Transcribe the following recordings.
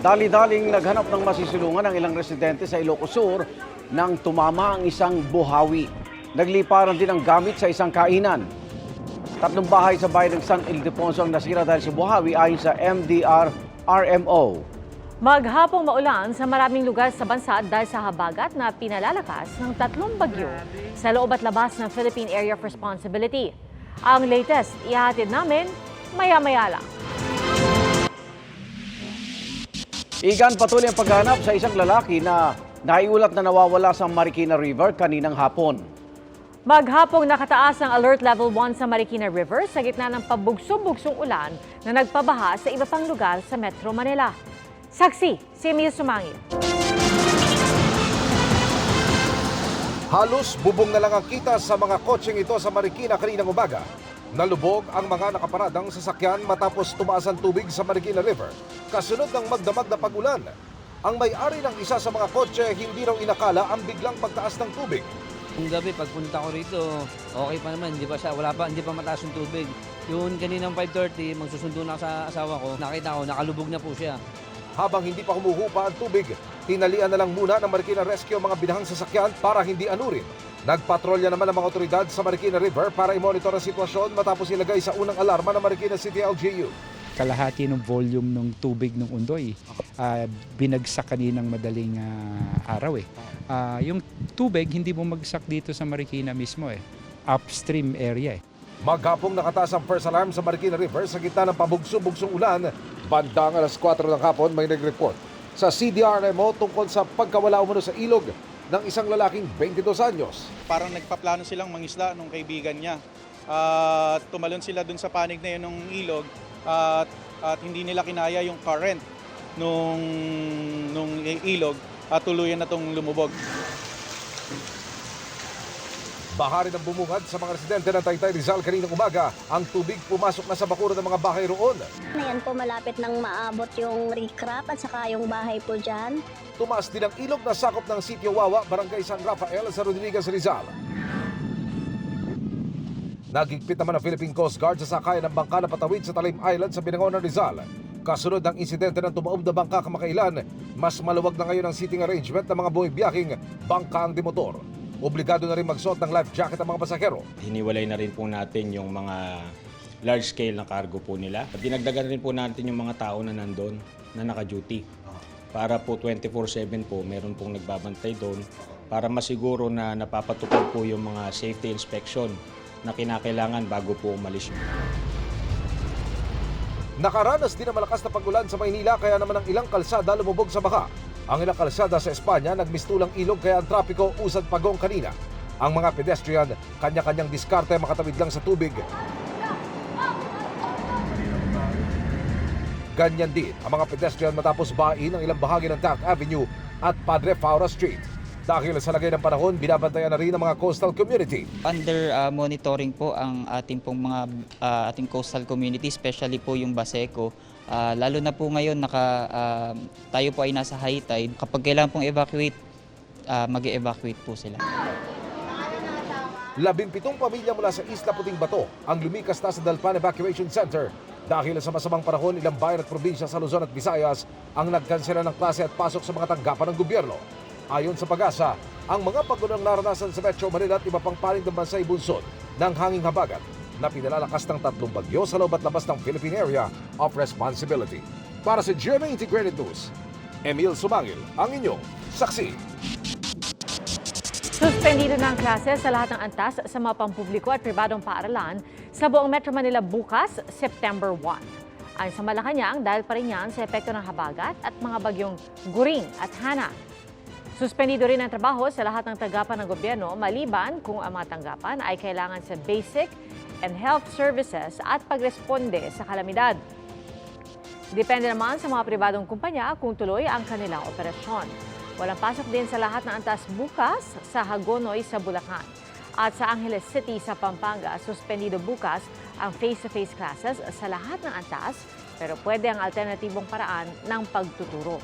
Dali-daling naghanap ng masisilungan ng ilang residente sa Ilocos Sur nang tumama ang isang buhawi. Nagliparan din ang gamit sa isang kainan. Tatlong bahay sa bayan ng San Ildefonso ang nasira dahil sa buhawi ayon sa MDR RMO. Maghapong maulan sa maraming lugar sa bansa dahil sa habagat na pinalalakas ng tatlong bagyo sa loob at labas ng Philippine Area of Responsibility. Ang latest, ihatid namin maya-maya lang. Igan patuloy ang paghanap sa isang lalaki na naiulat na nawawala sa Marikina River kaninang hapon. Maghapong nakataas ang Alert Level 1 sa Marikina River sa gitna ng pabugso-bugsong ulan na nagpabaha sa iba pang lugar sa Metro Manila. Saksi, si Emil Sumangil. Halos bubong na lang ang kita sa mga kotseng ito sa Marikina kaninang umaga. Nalubog ang mga nakaparadang sasakyan matapos tumaas ang tubig sa Marikina River kasunod ng magdamag na pagulan. Ang may-ari ng isa sa mga kotse hindi raw inakala ang biglang pagtaas ng tubig. Yung gabi, pagpunta ko rito, okay pa naman, hindi pa siya, wala pa, hindi pa mataas yung tubig. Yun, kaninang 5.30, magsusundo na sa asawa ko, nakita ko, nakalubog na po siya. Habang hindi pa humuhupa ang tubig, tinalian na lang muna ng Marikina Rescue ang mga binahang sasakyan para hindi anurin. Nagpatrolya naman ang mga otoridad sa Marikina River para i-monitor ang sitwasyon matapos ilagay sa unang alarma ng Marikina City LGU. kalahati ng volume ng tubig ng Undoy ah, binagsak kaninang madaling ah, araw eh. Ah, yung tubig hindi bumagsak dito sa Marikina mismo eh. Upstream area eh. Maghapong nakataas ang first alarm sa Marikina River sa gitna ng pabugso-bugsong ulan. Bandang alas 4 ng hapon may nag-report sa CDRMO tungkol sa pagkawala umano sa ilog ng isang lalaking 22 anyos. parang nagpaplano silang mangisda nung kaibigan niya. At tumalon sila dun sa panig na yun ng ilog at, at hindi nila kinaya yung current nung, nung ilog at tuluyan na tong lumubog. Bahari ng bumungad sa mga residente ng Taytay Rizal kaninang umaga, ang tubig pumasok na sa bakuran ng mga bahay roon. Ayan po, malapit nang maabot yung recrap at saka yung bahay po dyan. Tumaas din ang ilog na sakop ng Sitio Wawa, Barangay San Rafael sa Rodriguez, Rizal. Nagigpit naman ang Philippine Coast Guard sa sakayan ng bangka na patawid sa Talim Island sa Binangonan, Rizal. Kasunod ng insidente ng tumaob na bangka kamakailan, mas maluwag na ngayon ang seating arrangement ng mga bumibiyaking bangkaang dimotor. Obligado na rin magsuot ng life jacket ang mga pasahero. hiniwalay na rin po natin yung mga large scale na cargo po nila. At dinagdagan rin po natin yung mga tao na nandun na naka-duty. Para po 24-7 po, meron pong nagbabantay doon para masiguro na napapatupad po yung mga safety inspection na kinakailangan bago po umalis. Nakaranas din ang malakas na pagulan sa Maynila kaya naman ang ilang kalsada lumubog sa baha. Ang ilang kalsada sa Espanya nagmistulang ilog kaya ang trapiko usad pagong kanina. Ang mga pedestrian, kanya-kanyang diskarte makatawid lang sa tubig. Ganyan din ang mga pedestrian matapos bain ang ilang bahagi ng Taft Avenue at Padre Faura Street. Dahil sa lagay ng panahon, binabantayan na rin ang mga coastal community. Under uh, monitoring po ang ating pong mga uh, ating coastal community, especially po yung Baseco. Uh, lalo na po ngayon naka uh, tayo po ay nasa high tide. Kapag kailangan pong evacuate, uh, mag-evacuate po sila. Labimpitong pamilya mula sa Isla Puting Bato ang lumikas na sa Dalpan Evacuation Center. Dahil sa masamang panahon, ilang bayan at probinsya sa Luzon at Visayas ang nagkansela ng klase at pasok sa mga tanggapan ng gobyerno. Ayon sa pag-asa, ang mga paggunang naranasan sa Metro Manila at iba pang panig ng bansa ay bunsod ng hanging habagat na pinalalakas ng tatlong bagyo sa loob at labas ng Philippine Area of Responsibility. Para sa GMA Integrated News, Emil Sumangil, ang inyong saksi. Suspendido ang klase sa lahat ng antas sa mga pampubliko at pribadong paaralan sa buong Metro Manila bukas, September 1. Ayon sa Malacanang, dahil pa rin yan sa epekto ng habagat at mga bagyong Guring at Hana. Suspendido rin ang trabaho sa lahat ng tanggapan ng gobyerno maliban kung ang mga tanggapan ay kailangan sa basic and health services at pagresponde sa kalamidad. Depende naman sa mga pribadong kumpanya kung tuloy ang kanilang operasyon. Walang pasok din sa lahat ng antas bukas sa Hagonoy sa Bulacan. At sa Angeles City sa Pampanga, suspendido bukas ang face-to-face classes sa lahat ng antas pero pwede ang alternatibong paraan ng pagtuturo.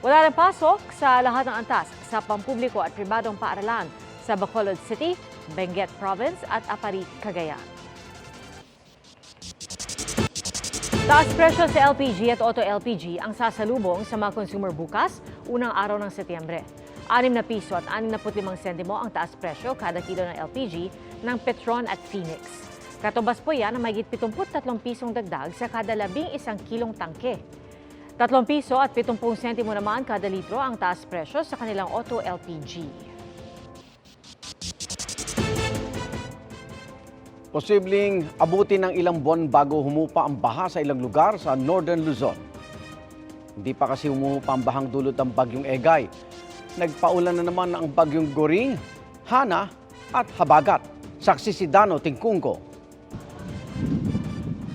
Wala rin pasok sa lahat ng antas sa pampubliko at pribadong paaralan sa Bacolod City, Benguet Province at Apari, Cagayan. Taas presyo sa LPG at Auto LPG ang sasalubong sa mga consumer bukas, unang araw ng Setyembre. 6 na piso at 65 sentimo ang taas presyo kada kilo ng LPG ng Petron at Phoenix. Katubas po yan ang mahigit 73 pisong dagdag sa kada labing isang kilong tangke. 3 piso at 70 sentimo naman kada litro ang taas presyo sa kanilang Auto LPG. Posibleng abutin ng ilang buwan bago humupa ang baha sa ilang lugar sa Northern Luzon. Hindi pa kasi humupa ang bahang dulot ng bagyong Egay. Nagpaulan na naman ang bagyong Goring, Hana at Habagat. Saksi si Dano Tingkungko.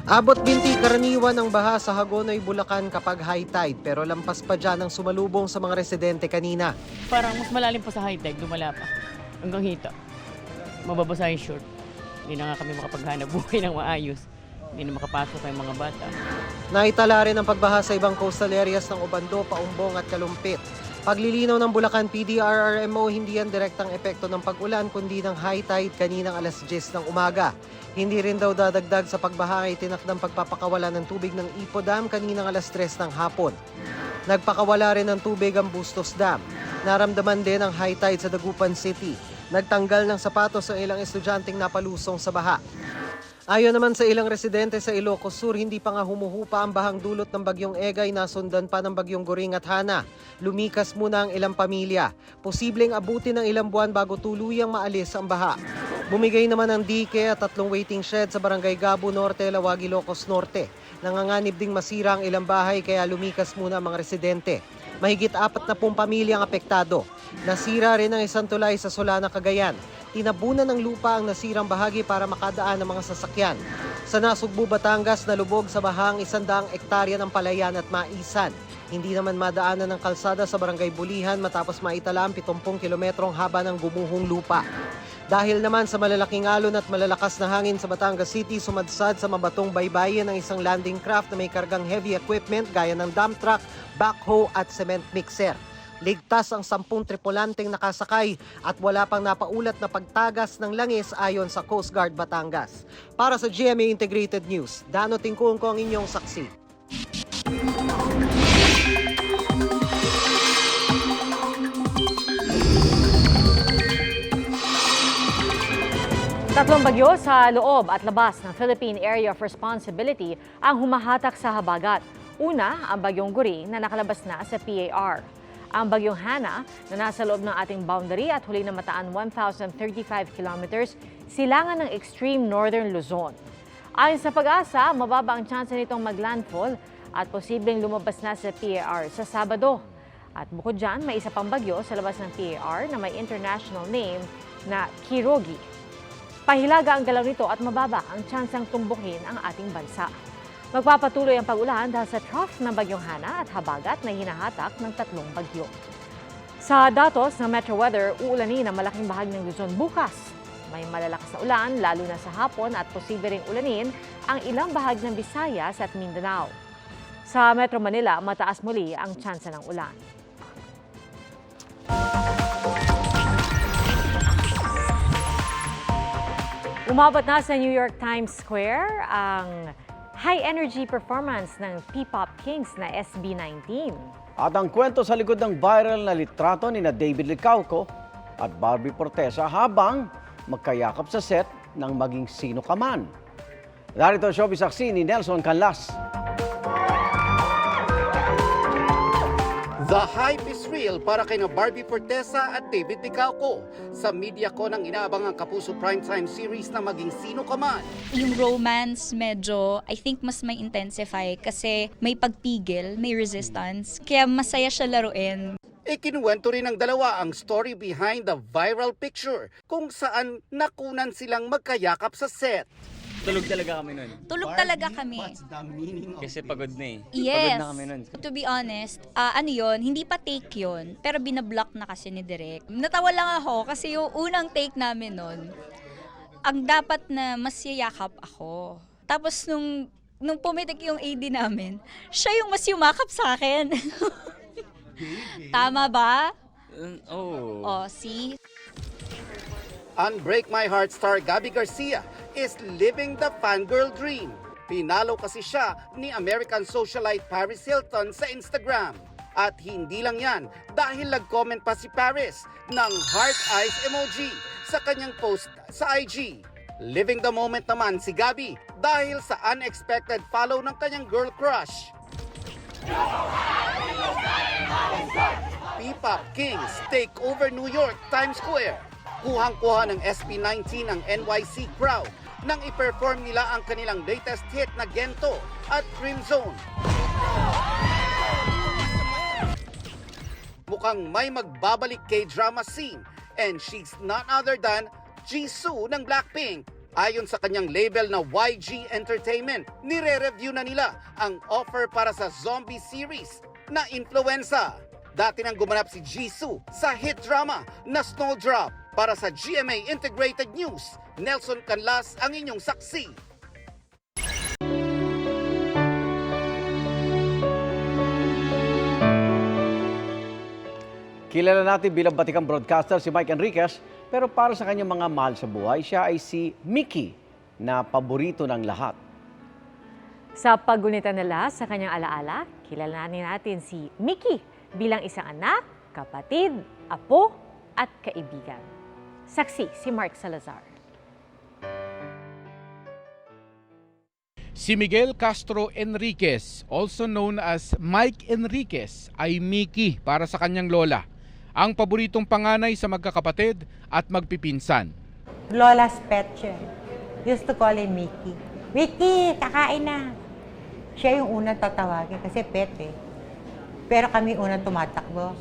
Abot binti karaniwan ang baha sa Hagonoy, Bulacan kapag high tide pero lampas pa dyan ang sumalubong sa mga residente kanina. Parang mas malalim pa sa high tide, lumala pa. Hanggang hita. Mababasa yung short. Hindi na nga kami makapaghanap buhay ng maayos. Hindi na makapasok ang mga bata. Naitala rin ang pagbaha sa ibang coastal areas ng Obando, Paumbong at Kalumpit. Paglilinaw ng Bulacan PDRRMO, hindi yan direktang epekto ng pag-ulan kundi ng high tide kaninang alas 10 ng umaga. Hindi rin daw dadagdag sa pagbaha ay tinakdang pagpapakawala ng tubig ng Ipo Dam kaninang alas 3 ng hapon. Nagpakawala rin ng tubig ang Bustos Dam. Naramdaman din ang high tide sa Dagupan City. Nagtanggal ng sapatos ang ilang estudyanteng napalusong sa baha. Ayon naman sa ilang residente sa Ilocos Sur, hindi pa nga humuhupa ang bahang dulot ng bagyong Egay na sundan pa ng bagyong Goring at Hana. Lumikas muna ang ilang pamilya. Posibleng abutin ng ilang buwan bago tuluyang maalis ang baha. Bumigay naman ng dike at tatlong waiting shed sa Barangay Gabo Norte, Lawag, Ilocos Norte. Nanganganib ding masira ang ilang bahay kaya lumikas muna ang mga residente. Mahigit apat na pong pamilya ang apektado. Nasira rin ang isang tulay sa Solana, Cagayan. Tinabunan ng lupa ang nasirang bahagi para makadaan ng mga sasakyan. Sa Nasugbu, Batangas, nalubog sa bahang isandaang ektarya ng palayan at maisan. Hindi naman madaanan ng kalsada sa barangay Bulihan matapos maitala ang 70 kilometrong haba ng gumuhong lupa. Dahil naman sa malalaking alon at malalakas na hangin sa Batangas City, sumadsad sa mabatong baybayin ng isang landing craft na may kargang heavy equipment gaya ng dump truck, backhoe at cement mixer. Ligtas ang sampung tripulanteng nakasakay at wala pang napaulat na pagtagas ng langis ayon sa Coast Guard Batangas. Para sa GMA Integrated News, Dano Tingkong ko ang inyong saksi. Tatlong bagyo sa loob at labas ng Philippine Area of Responsibility ang humahatak sa habagat. Una, ang bagyong Guri na nakalabas na sa PAR. Ang bagyong Hana na nasa loob ng ating boundary at huli na mataan 1,035 kilometers silangan ng extreme northern Luzon. Ayon sa pag-asa, mababa ang tsansa nitong maglandfall at posibleng lumabas na sa PAR sa Sabado. At bukod dyan, may isa pang bagyo sa labas ng PAR na may international name na Kirogi. Pahilaga ang galaw nito at mababa ang tsansang tumbukin ang ating bansa. Magpapatuloy ang pag-ulan dahil sa trough ng bagyong Hana at habagat na hinahatak ng tatlong bagyo. Sa datos ng Metro Weather, uulanin ang malaking bahagi ng Luzon bukas. May malalakas na ulan, lalo na sa hapon at posible ring ulanin ang ilang bahagi ng Visayas at Mindanao. Sa Metro Manila, mataas muli ang tsansa ng ulan. Umabot na sa New York Times Square ang high energy performance ng P-Pop Kings na SB19. At ang kwento sa likod ng viral na litrato ni na David Licauco at Barbie Portesa habang magkayakap sa set ng maging sino ka man. Narito ang showbiz saksi ni Nelson Canlas. The hype is real para kay na Barbie Fortesa at David Licauco sa media ko ng inaabangang Kapuso Primetime series na maging sino ka man. Yung romance medyo, I think mas may intensify kasi may pagpigil, may resistance. Kaya masaya siya laruin. Ikinuwento rin ng dalawa ang story behind the viral picture kung saan nakunan silang magkayakap sa set. Tulog talaga kami nun. Tulog talaga kami. Kasi pagod na eh. Yes. Pagod na kami nun. To be honest, ah, ano yon hindi pa take yon pero binablock na kasi ni Direk. Natawa lang ako kasi yung unang take namin nun, ang dapat na mas yayakap ako. Tapos nung, nung pumitik yung AD namin, siya yung mas yumakap sa akin. Tama ba? Uh, oh. Oh, see? Unbreak My Heart star Gabby Garcia is living the fangirl dream. Pinalo kasi siya ni American socialite Paris Hilton sa Instagram. At hindi lang yan dahil nag-comment pa si Paris ng heart eyes emoji sa kanyang post sa IG. Living the moment naman si Gabi dahil sa unexpected follow ng kanyang girl crush. P-Pop Kings take over New York Times Square. Kuhang-kuha ng SB19 ang NYC crowd nang i-perform nila ang kanilang latest hit na Gento at Dream Zone. Mukhang may magbabalik kay drama scene and she's none other than Jisoo ng Blackpink. Ayon sa kanyang label na YG Entertainment, nire-review na nila ang offer para sa zombie series na Influenza. Dati nang gumanap si Jisoo sa hit drama na Snowdrop. Para sa GMA Integrated News, Nelson Canlas ang inyong saksi. Kilala natin bilang batikang broadcaster si Mike Enriquez, pero para sa kanyang mga mahal sa buhay, siya ay si Mickey na paborito ng lahat. Sa paggunita nila sa kanyang alaala, kilalanin natin si Mickey bilang isang anak, kapatid, apo, at kaibigan. Saksi si Mark Salazar. Si Miguel Castro Enriquez, also known as Mike Enriquez, ay Mickey para sa kanyang lola. Ang paboritong panganay sa magkakapatid at magpipinsan. Lola's pet siya. Used to call him Mickey. Mickey, kakain na. Siya yung unang tatawagin kasi pet eh. Pero kami unang tumatakbo.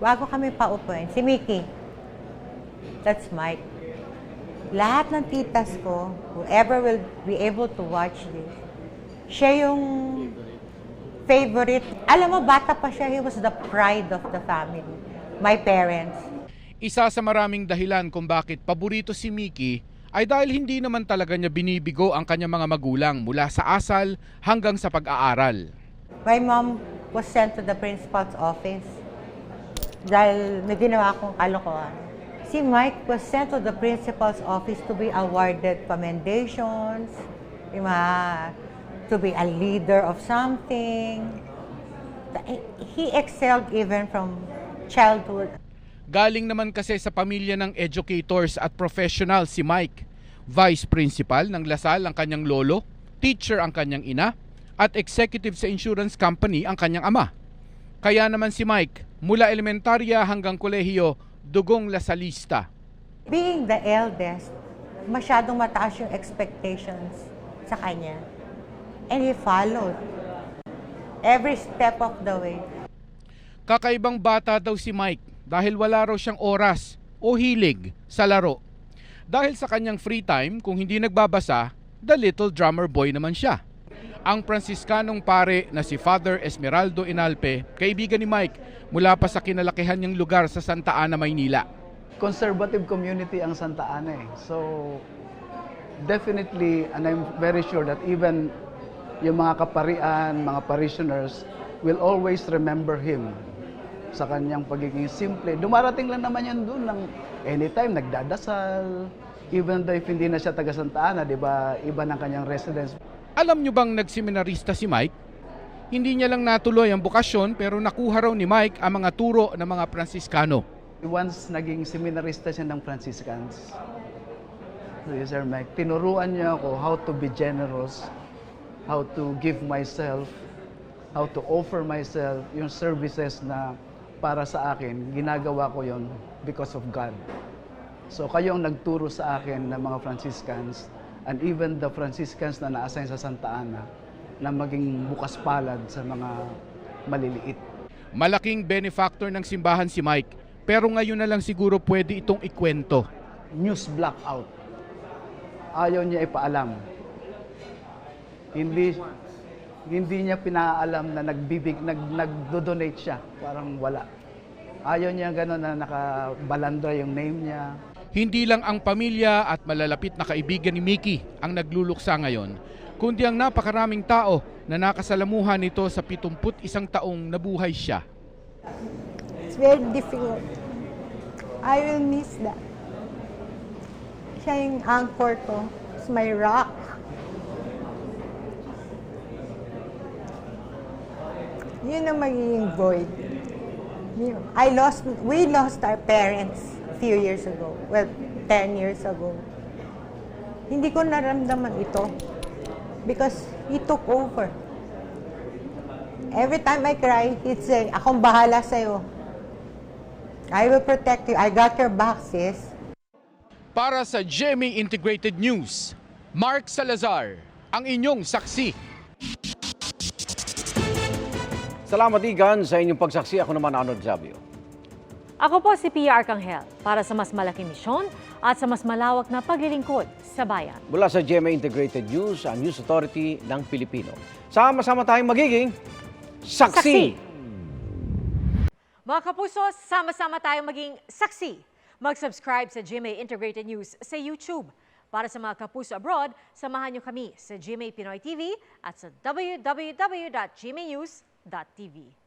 Bago kami paupuin, si Mickey. That's Mike. Lahat ng titas ko, whoever will be able to watch this, siya yung favorite. Alam mo, bata pa siya, he was the pride of the family. My parents. Isa sa maraming dahilan kung bakit paborito si Mickey ay dahil hindi naman talaga niya binibigo ang kanyang mga magulang mula sa asal hanggang sa pag-aaral. My mom was sent to the principal's office dahil may ginawa akong kalokohan. Si Mike was sent to the principal's office to be awarded commendations, to be a leader of something. He excelled even from childhood. Galing naman kasi sa pamilya ng educators at professional si Mike. Vice Principal ng Lasal ang kanyang lolo, teacher ang kanyang ina, at executive sa insurance company ang kanyang ama. Kaya naman si Mike, mula elementarya hanggang kolehiyo, dugong Lasalista. Being the eldest, masyadong mataas yung expectations sa kanya. And he followed every step of the way. Kakaibang bata daw si Mike dahil wala raw siyang oras o hilig sa laro. Dahil sa kanyang free time, kung hindi nagbabasa, the little drummer boy naman siya. Ang Pransiskanong pare na si Father Esmeraldo Inalpe, kaibigan ni Mike mula pa sa kinalakihan niyang lugar sa Santa Ana, Maynila. conservative community ang Santa Ana eh. So, definitely, and I'm very sure that even yung mga kaparian, mga parishioners, will always remember him sa kanyang pagiging simple. Dumarating lang naman yan doon ng anytime, nagdadasal, even though if hindi na siya taga Santa Ana, di ba, iba ng kanyang residence. Alam niyo bang nagseminarista si Mike? Hindi niya lang natuloy ang bukasyon pero nakuha raw ni Mike ang mga turo ng mga Pransiskano. Once naging seminarista siya ng Franciscans, Sir Mike, tinuruan niya ako how to be generous, how to give myself, how to offer myself, yung services na para sa akin, ginagawa ko yon because of God. So kayo ang nagturo sa akin ng mga Franciscans and even the Franciscans na na-assign sa Santa Ana na maging bukas palad sa mga maliliit. Malaking benefactor ng simbahan si Mike pero ngayon na lang siguro pwede itong ikwento. News blackout. Ayaw niya ipaalam. Hindi hindi niya pinaalam na nagbibig nag nagdo-donate siya, parang wala. Ayaw niya gano'n na nakabalandra yung name niya. Hindi lang ang pamilya at malalapit na kaibigan ni Mickey ang nagluluksa ngayon, kundi ang napakaraming tao na nakasalamuhan nito sa 71 taong nabuhay siya. It's very difficult. I will miss that. Siya yung anchor ko. It's my rock. Yun ang magiging void. I lost, we lost our parents a few years ago. Well, 10 years ago. Hindi ko naramdaman ito because he took over. Every time I cry, he'd say, akong bahala sa'yo. I will protect you. I got your back, sis. Para sa GMA Integrated News, Mark Salazar, ang inyong saksi. Salamat Igan sa inyong pagsaksi. Ako naman Arnold Zabio. Ako po si Pia Arcangel para sa mas malaking misyon at sa mas malawak na paglilingkod sa bayan. Mula sa GMA Integrated News, ang News Authority ng Pilipino. Sama-sama tayong magiging saksi. Mga kapuso, sama-sama tayong maging saksi. Mag-subscribe sa GMA Integrated News sa YouTube. Para sa mga kapuso abroad, samahan niyo kami sa GMA Pinoy TV at sa TV.